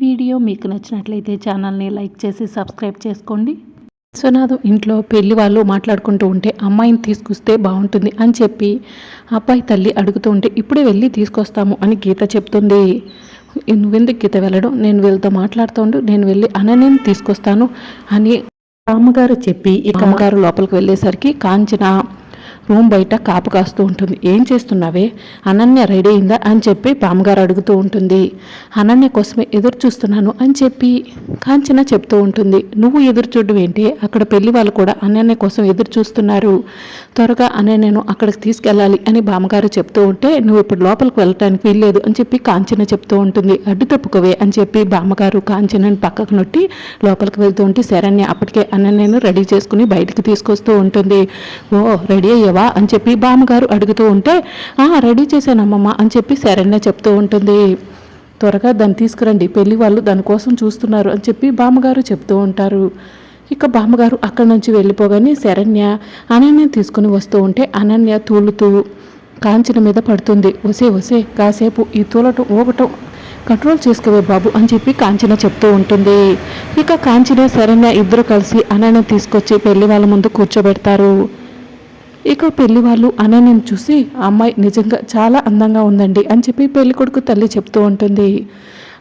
Video మీకు నచ్చినట్లయితే ఛానల్ని లైక్ చేసి సబ్స్క్రైబ్ చేసుకోండి. విశ్వనాథం ఇంట్లో పెళ్ళి వాళ్ళు మాట్లాడుకుంటూ ఉంటే అమ్మాయిని తీసుకొస్తే బాగుంటుంది అని చెప్పి అబ్బాయి తల్లి అడుగుతూ ఉంటే ఇప్పుడే వెళ్ళి తీసుకొస్తాము అని గీత చెప్తుంది. నువ్వెందుకు గీత వెళ్ళడం? నేను వీళ్ళతో మాట్లాడుతూ ఉండు నేను వెళ్ళి అనన్యని తీసుకొస్తాను అని అమ్మగారు చెప్పి ఈ అమ్మగారు లోపలికి వెళ్ళేసరికి కాంచన రూమ్ బయట కాపు కాస్తూ ఉంటుంది. ఏం చేస్తున్నావే? అనన్య రెడీ అయిందా? అని చెప్పి బామ్మగారు అడుగుతూ ఉంటుంది. అనన్య కోసమే ఎదురు చూస్తున్నాను అని చెప్పి కాంచన చెప్తూ ఉంటుంది. నువ్వు ఎదురు చూడడం ఏంటి? అక్కడ పెళ్ళి వాళ్ళు కూడా అనన్య కోసం ఎదురు చూస్తున్నారు. త్వరగా అనన్యను అక్కడికి తీసుకెళ్ళాలి అని బామ్మగారు చెప్తూ ఉంటే నువ్వు ఇప్పుడు లోపలికి వెళ్ళటానికి వీల్లేదు అని చెప్పి కాంచన చెప్తూ ఉంటుంది. అడ్డు తప్పుకోవే అని చెప్పి బామ్మగారు కాంచనని పక్కకు నొట్టి లోపలికి వెళ్తూ ఉంటే శరణ్య అప్పటికే అనన్యను రెడీ చేసుకుని బయటికి తీసుకొస్తూ ఉంటుంది. ఓ రెడీ అయ్యావా అని చెప్పి బామ్మగారు అడుగుతూ ఉంటే "ఆ, రెడీ చేశానమ్మమ్మ అని చెప్పి శరణ్య చెప్తూ ఉంటుంది. త్వరగా దాన్ని తీసుకురండి పెళ్ళి వాళ్ళు దానికోసం చూస్తున్నారు అని చెప్పి బామ్మగారు చెప్తూ ఉంటారు. ఇక బామ్మగారు అక్కడి నుంచి వెళ్ళిపోగానే శరణ్య అనన్య తీసుకుని వస్తూ ఉంటే అనన్య తూలుతూ కాంచన మీద పడుతుంది. వసే వసే కాసేపు ఈ తూలటం ఊగటం కంట్రోల్ చేసుకోవే బాబు అని చెప్పి కాంచన చెప్తూ ఉంటుంది. ఇక కాంచన శరణ్య ఇద్దరు కలిసి అనన్య తీసుకొచ్చి పెళ్ళి వాళ్ళ ముందు కూర్చోబెడతారు. ఇక పెళ్ళి వాళ్ళు అనన్యను చూసి ఆ అమ్మాయి నిజంగా చాలా అందంగా ఉందండి అని చెప్పి పెళ్ళి కొడుకు తల్లి చెప్తూ ఉంటుంది.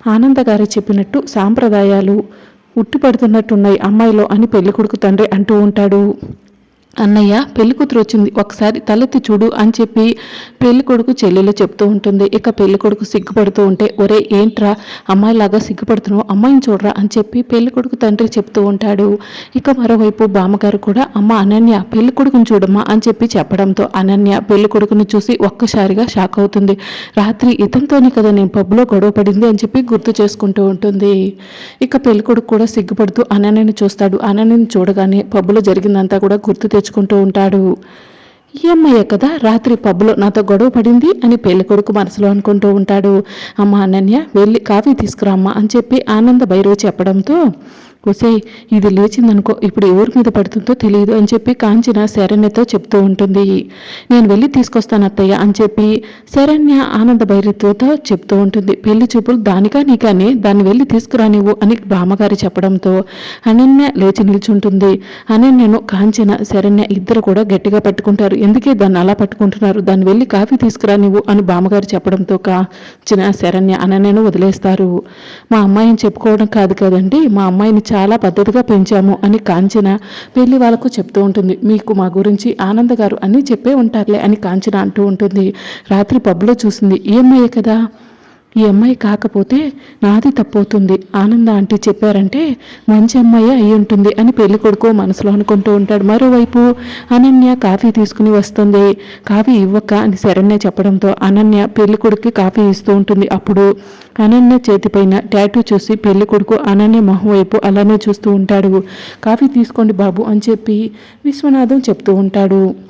ఆనంద గారు చెప్పినట్టు సాంప్రదాయాలు ఉట్టిపడుతున్నట్టున్నాయి అమ్మాయిలో అని పెళ్ళి కొడుకు తండ్రి అంటూ ఉంటాడు. అన్నయ్య పెళ్ళి కూతురు వచ్చింది. ఒకసారి తలెత్తి చూడు అని చెప్పి పెళ్ళి కొడుకు చెల్లెలు చెప్తూ ఉంటుంది. ఇక పెళ్ళి కొడుకు సిగ్గుపడుతూ ఉంటే ఒరే ఏంట్రా అమ్మాయిలాగా సిగ్గుపడుతున్నావు? అమ్మాయిని చూడరా అని చెప్పి పెళ్ళి కొడుకు తండ్రి చెప్తూ ఉంటాడు. ఇక మరోవైపు బామ్మగారు కూడా అమ్మ అనన్య పెళ్ళి కొడుకుని చూడమ్మా అని చెప్పి చెప్పడంతో అనన్య పెళ్ళి కొడుకుని చూసి ఒక్కసారిగా షాక్ అవుతుంది. రాత్రి ఇతనితోనే కదా నేను పబ్లో గొడవ పడింది అని చెప్పి గుర్తు చేసుకుంటూ ఉంటుంది. ఇక పెళ్ళి కొడుకు కూడా సిగ్గుపడుతూ అనన్యని చూస్తాడు. అనన్యని చూడగానే పబ్బులో జరిగిందంతా కూడా గుర్తు తెచ్చు తెచ్చుకుంటూ ఉంటాడు. ఈ అమ్మాయే కదా రాత్రి పబ్లో నాతో గొడవ పడింది? అని పెళ్ళి కొడుకు మనసులో అనుకుంటూ ఉంటాడు. అమ్మ అనన్య వెళ్ళి కాఫీ తీసుకురామ్మా అని చెప్పి ఆనంద భైరవ్ చెప్పడంతో ఒసే ఇది లేచిందనుకో ఇప్పుడు ఎవరి మీద పడుతుందో తెలియదు అని చెప్పి కాంచన శరణ్యతో చెప్తూ ఉంటుంది. నేను వెళ్ళి తీసుకొస్తాను అత్తయ్య అని చెప్పి శరణ్య ఆనంద భైరత్వతో చెప్తూ ఉంటుంది. పెళ్ళి చూపులు దానికా నీకానే దాన్ని వెళ్ళి తీసుకురా నువ్వు అని బామ్మగారు చెప్పడంతో అనన్య లేచి నిల్చుంటుంది. అనన్యను కాంచన శరణ్య ఇద్దరు కూడా గట్టిగా పట్టుకుంటారు. ఎందుకే దాన్ని అలా పట్టుకుంటున్నారు? దాన్ని వెళ్ళి కాఫీ తీసుకురా నువ్వు అని బామ్మగారు చెప్పడంతో కాంచన శరణ్య అనన్యను వదిలేస్తారు. మా అమ్మాయిని చెప్పుకోవడం కాదు కదండి. మా అమ్మాయిని చాలా పద్ధతిగా పెంచాము అని కాంచన పెళ్ళి వాళ్ళకు చెప్తూ ఉంటుంది. మీకు మా గురించి ఆనంద్ గారు అన్నీ చెప్పే ఉంటారులే అని కాంచన అంటూ ఉంటుంది. రాత్రి పబ్లో చూసింది ఏమయ్యే కదా? ఈ అమ్మాయి కాకపోతే నాది తప్పవుతుంది. ఆనంద ఆంటీ చెప్పారంటే మంచి అమ్మాయి అయి ఉంటుంది అని పెళ్ళి కొడుకు మనసులో అనుకుంటూ ఉంటాడు. మరోవైపు అనన్య కాఫీ తీసుకుని వస్తుంది. కాఫీ ఇవ్వక అని శరణ్య చెప్పడంతో అనన్య పెళ్ళి కొడుకు కాఫీ ఇస్తూ ఉంటుంది. అప్పుడు అనన్య చేతిపైన ట్యాటూ చూసి పెళ్ళి కొడుకు అనన్య మొహం వైపు అలానే చూస్తూ ఉంటాడు. కాఫీ తీసుకోండి బాబు అని చెప్పి విశ్వనాథం చెప్తూ ఉంటాడు.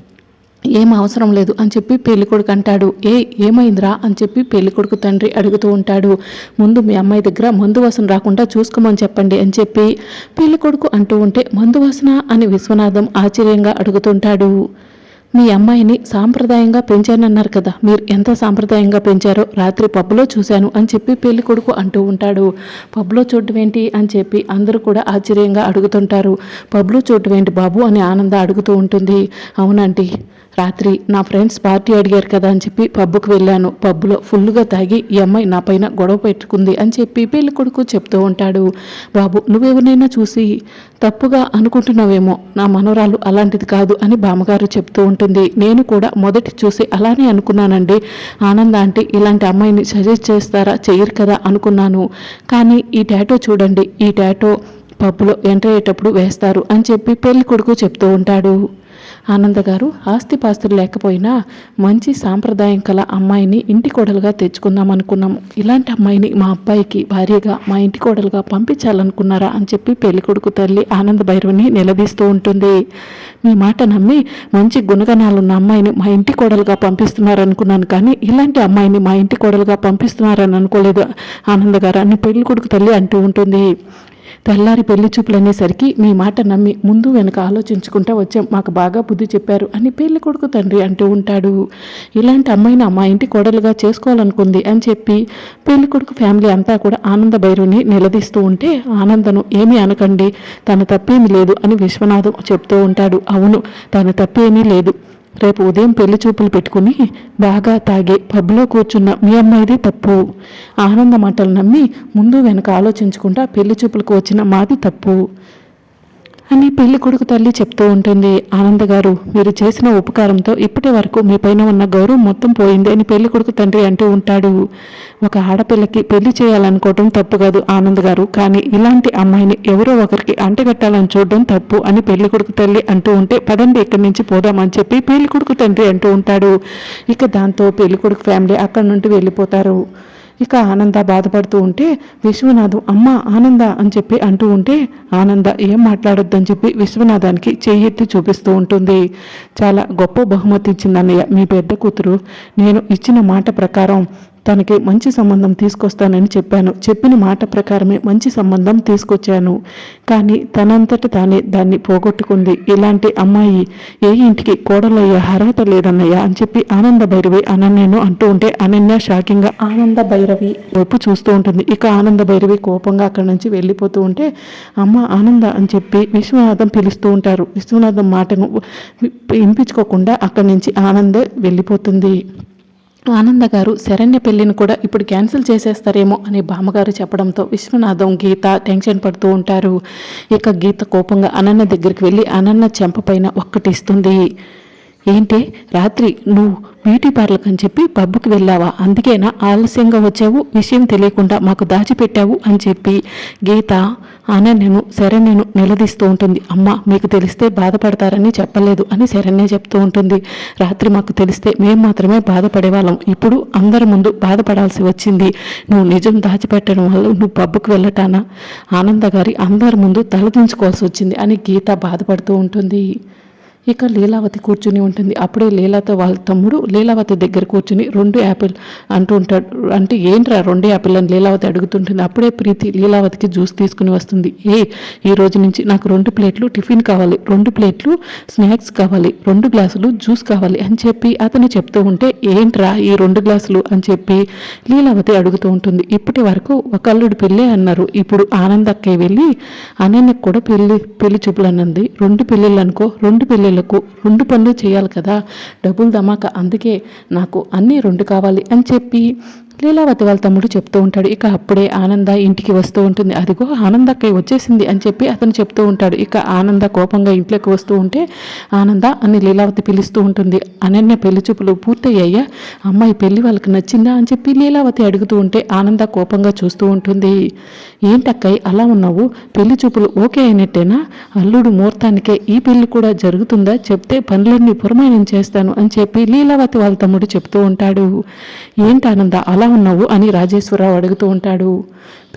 ఏం అవసరం లేదు అని చెప్పి పెళ్ళికొడుకు అంటాడు. ఏ ఏమైందిరా అని చెప్పి పెళ్ళికొడుకు తండ్రి అడుగుతూ ఉంటాడు. ముందు మీ అమ్మాయి దగ్గర మందు వాసన రాకుండా చూసుకోమని చెప్పండి అని చెప్పి పెళ్ళికొడుకు అంటూ ఉంటే మందు వాసన అని విశ్వనాథం ఆశ్చర్యంగా అడుగుతుంటాడు మీ అమ్మాయిని సాంప్రదాయంగా పెంచానన్నారు కదా. మీరు ఎంత సాంప్రదాయంగా పెంచారో రాత్రి పబ్లో చూశాను అని చెప్పి పెళ్ళి కొడుకు అంటూ ఉంటాడు. పబ్లో చూడటం ఏంటి అని చెప్పి అందరూ కూడా ఆశ్చర్యంగా అడుగుతుంటారు. పబ్లో చూడటం ఏంటి బాబు అని ఆనంద అడుగుతూ ఉంటుంది. అవునండి రాత్రి నా ఫ్రెండ్స్ పార్టీ అడిగారు కదా అని చెప్పి పబ్బుకు వెళ్ళాను. పబ్బులో ఫుల్గా తాగి ఈ అమ్మాయి నా పైన గొడవ పెట్టుకుంది అని చెప్పి పెళ్ళి కొడుకు చెప్తూ ఉంటాడు. బాబు నువ్వెవరినైనా చూసి తప్పుగా అనుకుంటున్నావేమో? నా మనవరాలు అలాంటిది కాదు అని బామ్మగారు చెప్తూ ఉంటారు ఉంటుంది. నేను కూడా మొదటి చూసి అలానే అనుకున్నానండి. ఆనంద అంటే ఇలాంటి అమ్మాయిని సజెస్ట్ చేస్తారా? చెయ్యరు కదా అనుకున్నాను. కానీ ఈ టాటో చూడండి. ఈ టాటో పప్పులో ఎంటర్ అయ్యేటప్పుడు వేస్తారు అని చెప్పి పెళ్ళి కొడుకు చెప్తూ ఉంటాడు. ఆనంద గారు ఆస్తిపాస్తులు లేకపోయినా మంచి సాంప్రదాయం కల అమ్మాయిని ఇంటి కోడలుగా తెచ్చుకుందాం అనుకున్నాము ఇలాంటి అమ్మాయిని మా అబ్బాయికి భార్యగా మా ఇంటి కోడలుగా పంపించాలనుకున్నారా అని చెప్పి పెళ్ళికొడుకు తల్లి ఆనంద భైరవుని నిలదీస్తూ ఉంటుంది. మీ మాట నమ్మి మంచి గుణగణాలున్న అమ్మాయిని మా ఇంటి కోడలుగా పంపిస్తున్నారు అనుకున్నాను కానీ ఇలాంటి అమ్మాయిని మా ఇంటి కోడలుగా పంపిస్తున్నారని అనుకోలేదు ఆనంద గారు అని పెళ్ళి కొడుకు తల్లి అంటూ ఉంటుంది. తెల్లారి పెళ్ళి చూపులు అనేసరికి మీ మాట నమ్మి ముందు వెనక ఆలోచించుకుంటా వచ్చాం. మాకు బాగా బుద్ధి చెప్పారు అని పెళ్ళి కొడుకు తండ్రి అంటూ ఉంటాడు. ఇలాంటి అమ్మాయిని మా ఇంటి కోడలుగా చేసుకోవాలనుకుంది అని చెప్పి పెళ్ళి కొడుకు ఫ్యామిలీ అంతా కూడా ఆనంద భైరుని నిలదీస్తూ ఉంటే ఆనందను ఏమీ అనకండి. తన తప్పేమీ లేదు అని విశ్వనాథం చెప్తూ ఉంటాడు. అవును తన తప్పేమీ లేదు. రేపు ఉదయం పెళ్ళి చూపులు పెట్టుకుని బాగా తాగే పబ్లో కూర్చున్న మీ అమ్మాయిది తప్పు. ఆనంద మాటలు నమ్మి ముందు వెనక ఆలోచించకుండా పెళ్ళి చూపులకు వచ్చిన మాది తప్పు. అని పెళ్ళి కొడుకు తల్లి చెప్తూ ఉంటుంది. ఆనంద్ గారు మీరు చేసిన ఉపకారంతో ఇప్పటి వరకు మీ పైన ఉన్న గౌరవం మొత్తం పోయింది అని పెళ్ళి కొడుకు తండ్రి అంటూ ఉంటాడు. ఒక ఆడపిల్లకి పెళ్ళి చేయాలనుకోవటం తప్పు కాదు ఆనంద్ గారు. కానీ ఇలాంటి అమ్మాయిని ఎవరో ఒకరికి అంటగట్టాలని చూడడం తప్పు అని పెళ్ళి కొడుకు తల్లి అంటూ ఉంటే పదండి ఇక్కడి నుంచి పోదామని చెప్పి పెళ్ళి కొడుకు తండ్రి అంటూ ఉంటాడు. ఇక దాంతో పెళ్ళి కొడుకు ఫ్యామిలీ అక్కడి నుండి వెళ్ళిపోతారు. ఇక ఆనంద బాధపడుతూ ఉంటే విశ్వనాథం అమ్మ ఆనంద అని చెప్పి అంటూ ఉంటే ఆనంద ఏం మాట్లాడొద్దని చెప్పి విశ్వనాథానికి చెయ్యెత్తి చూపిస్తూ ఉంటుంది. చాలా గొప్ప బహుమతి ఇచ్చింది అన్నయ్య మీ పెద్ద కూతురు. నేను ఇచ్చిన మాట ప్రకారం తనకి మంచి సంబంధం తీసుకొస్తానని చెప్పాను. చెప్పిన మాట ప్రకారమే మంచి సంబంధం తీసుకొచ్చాను. కానీ తనంతట తానే దాన్ని పోగొట్టుకుంది. ఇలాంటి అమ్మాయి ఏ ఇంటికి కోడలయ్యే అర్హత లేదన్నయ్య అని చెప్పి ఆనంద భైరవి అనన్యను అంటూ ఉంటే అనన్య షాకింగ్గా ఆనంద భైరవి వైపు చూస్తూ ఉంటుంది. ఇక ఆనంద భైరవి కోపంగా అక్కడి నుంచి వెళ్ళిపోతూ ఉంటే అమ్మ ఆనంద అని చెప్పి విశ్వనాథం పిలుస్తూ ఉంటారు. విశ్వనాథం మాటను వినిపించుకోకుండా అక్కడి నుంచి ఆనంద్ వెళ్ళిపోతుంది. ఆనంద గారు శరణ్య పెళ్ళిని కూడా ఇప్పుడు క్యాన్సిల్ చేసేస్తారేమో అని బామ్మగారు చెప్పడంతో విశ్వనాథం గీత టెన్షన్ పడుతూ ఉంటారు. ఇక గీత కోపంగా అనన్న దగ్గరికి వెళ్ళి అనన్న చెంపపైన ఒక్కటిస్తుంది ఏంటి రాత్రి నువ్వు బ్యూటీ పార్లర్కి అని చెప్పి పబ్బుకి వెళ్ళావా? అందుకేనా ఆలస్యంగా వచ్చావు? విషయం తెలియకుండా మాకు దాచిపెట్టావు అని చెప్పి గీత అనన్యను శరణ్యను నిలదీస్తూ ఉంటుంది. అమ్మ మీకు తెలిస్తే బాధపడతారని చెప్పలేదు అని శరణ్య చెప్తూ ఉంటుంది. రాత్రి మాకు తెలిస్తే మేము మాత్రమే బాధపడేవాళ్ళం. ఇప్పుడు అందరి ముందు బాధపడాల్సి వచ్చింది. నువ్వు నిజం దాచిపెట్టడం వల్ల నువ్వు పబ్బుకు వెళ్ళటానా? ఆనంద గారి అందరి ముందు తలదించుకోవాల్సి వచ్చింది అని గీత బాధపడుతూ ఉంటుంది. ఇక లీలావతి కూర్చుని ఉంటుంది. అప్పుడే లీలాతో వాళ్ళ తమ్ముడు లీలావతి దగ్గర కూర్చుని రెండు యాపిల్ అంటూ ఉంటాడు. అంటే ఏంట్రా రెండు యాపిల్ అని లీలావతి అడుగుతుంటుంది. అప్పుడే ప్రీతి లీలావతికి జ్యూస్ తీసుకుని వస్తుంది. ఏ ఈ రోజు నుంచి నాకు రెండు ప్లేట్లు టిఫిన్ కావాలి. రెండు ప్లేట్లు స్నాక్స్ కావాలి. రెండు గ్లాసులు జ్యూస్ కావాలి అని చెప్పి అతను చెప్తూ ఉంటే ఏంట్రా ఈ రెండు గ్లాసులు అని చెప్పి లీలావతి అడుగుతూ ఉంటుంది. ఇప్పటి వరకు ఒక అల్లుడు పెళ్ళి అన్నారు. ఇప్పుడు ఆనందక్కయ్య వెళ్ళి అనన్యకు కూడా పెళ్ళి పెళ్ళి చూపులు అన్నది రెండు పెళ్ళిళ్ళు అనుకో రెండు పెళ్ళిళ్ళు పెళ్ళిళ్ళకు రెండు పనులు చేయాలి కదా. డబ్బులు దమాక అందుకే నాకు అన్నీ రెండు కావాలి అని చెప్పి లీలావతి వాళ్ళ తమ్ముడు చెప్తూ ఉంటాడు ఇక అప్పుడే ఆనంద ఇంటికి వస్తూ ఉంటుంది. అదిగో ఆనంద అక్కయ్య వచ్చేసింది అని చెప్పి అతను చెప్తూ ఉంటాడు. ఇక ఆనంద కోపంగా ఇంట్లోకి వస్తూ ఉంటే ఆనంద అని లీలావతి పిలుస్తూ ఉంటుంది. అనన్య పెళ్ళి చూపులు పూర్తయ్యాయా? అమ్మాయి పెళ్ళి వాళ్ళకి నచ్చిందా? అని చెప్పి లీలావతి అడుగుతూ ఉంటే ఆనంద కోపంగా చూస్తూ ఉంటుంది. ఏంటక్కయ్య అలా ఉన్నావు? పెళ్ళి చూపులు ఓకే అయినట్టేనా? అల్లుడు ముహూర్తానికే ఈ పెళ్ళి కూడా జరుగుతుందా? చెప్తే పనులన్నీ పురమాయణం చేస్తాను అని చెప్పి లీలావతి వాళ్ళ తమ్ముడు చెప్తూ ఉంటాడు. ఏంటి ఆనంద అలా ఉన్నావు అని రాజేశ్వరరావు అడుగుతూ ఉంటాడు.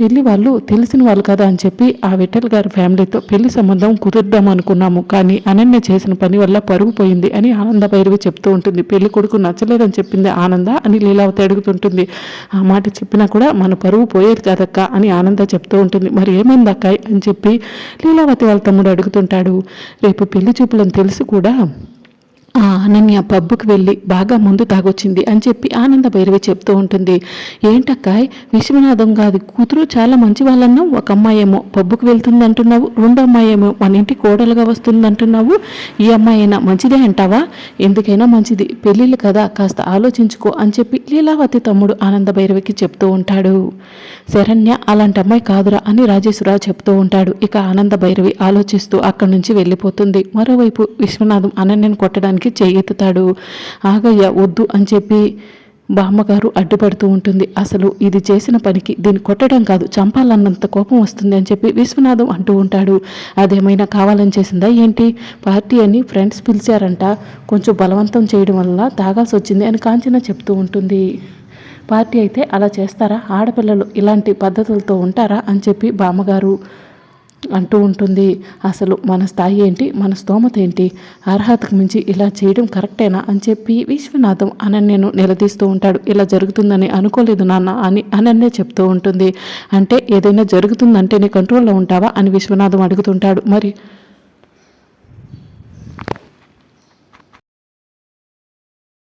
పెళ్ళి వాళ్ళు తెలిసిన వాళ్ళు కదా అని చెప్పి ఆ విఠల్ గారి ఫ్యామిలీతో పెళ్ళి సంబంధం కుదుర్దాం అనుకున్నాము. కానీ అనన్య చేసిన పని వల్ల పరుగు పోయింది అని ఆనంద భైరవి చెప్తూ ఉంటుంది. పెళ్ళి కొడుకు నచ్చలేదని చెప్పింది ఆనంద అని లీలావతి అడుగుతుంటుంది. ఆ మాట చెప్పినా కూడా మన పరువు పోయేది కాదక్క అని ఆనంద చెప్తూ ఉంటుంది. మరి ఏమైంది అని చెప్పి లీలావతి వాళ్ళ తమ్ముడు అడుగుతుంటాడు. రేపు పెళ్ళి చూపులని తెలిసి కూడా అనన్య పబ్బుకి వెళ్ళి బాగా ముందు తాగొచ్చింది అని చెప్పి ఆనంద భైరవి చెప్తూ ఉంటుంది. ఏంటక్కాయ్? విశ్వనాథం కాదు కూతురు చాలా మంచి వాళ్ళన్నావు ఒక అమ్మాయి ఏమో పబ్బుకి వెళ్తుంది అంటున్నావు రెండో అమ్మాయి ఏమో మన ఇంటి కోడలుగా వస్తుంది అంటున్నావు ఈ అమ్మాయి అయినా మంచిదే అంటావా? ఎందుకైనా మంచిది. పెళ్ళిళ్ళు కదా కాస్త ఆలోచించుకో అని చెప్పి లీలావతి తమ్ముడు ఆనంద భైరవికి చెప్తూ ఉంటాడు. శరణ్య అలాంటి అమ్మాయి కాదురా అని రాజేశ్వరరావు చెప్తూ ఉంటాడు. ఇక ఆనంద భైరవి ఆలోచిస్తూ అక్కడి నుంచి వెళ్ళిపోతుంది. మరోవైపు విశ్వనాథం అనన్యను కొట్టడానికి చెయ్యెత్తుతాడు ఆగయ్య వద్దు అని చెప్పి బామ్మగారు అడ్డుపడుతూ ఉంటుంది. అసలు ఇది చేసిన పనికి దీన్ని కొట్టడం కాదు చంపాలన్నంత కోపం వస్తుంది అని చెప్పి విశ్వనాథం అంటూ ఉంటాడు. అదేమైనా కావాలని చేసిందా ఏంటి? పార్టీ అని ఫ్రెండ్స్ పిలిచారంట. కొంచెం బలవంతం చేయడం వల్ల తాగాల్సి వచ్చింది అని కాంచన చెప్తూ ఉంటుంది. పార్టీ అయితే అలా చేస్తారా? ఆడపిల్లలు ఇలాంటి పద్ధతులతో ఉంటారా? అని చెప్పి బామ్మగారు అంటూ ఉంటుంది. అసలు మన స్థాయి ఏంటి? మన స్తోమత ఏంటి? అర్హతకు మించి ఇలా చేయడం కరెక్టేనా? అని చెప్పి విశ్వనాథం అనన్యను నిలదీస్తూ ఉంటాడు. ఇలా జరుగుతుందని అనుకోలేదు నాన్న అని అనన్య చెప్తూ ఉంటుంది. అంటే ఏదైనా జరుగుతుందంటే నీ కంట్రోల్లో ఉంటావా? అని విశ్వనాథం అడుగుతుంటాడు. మరి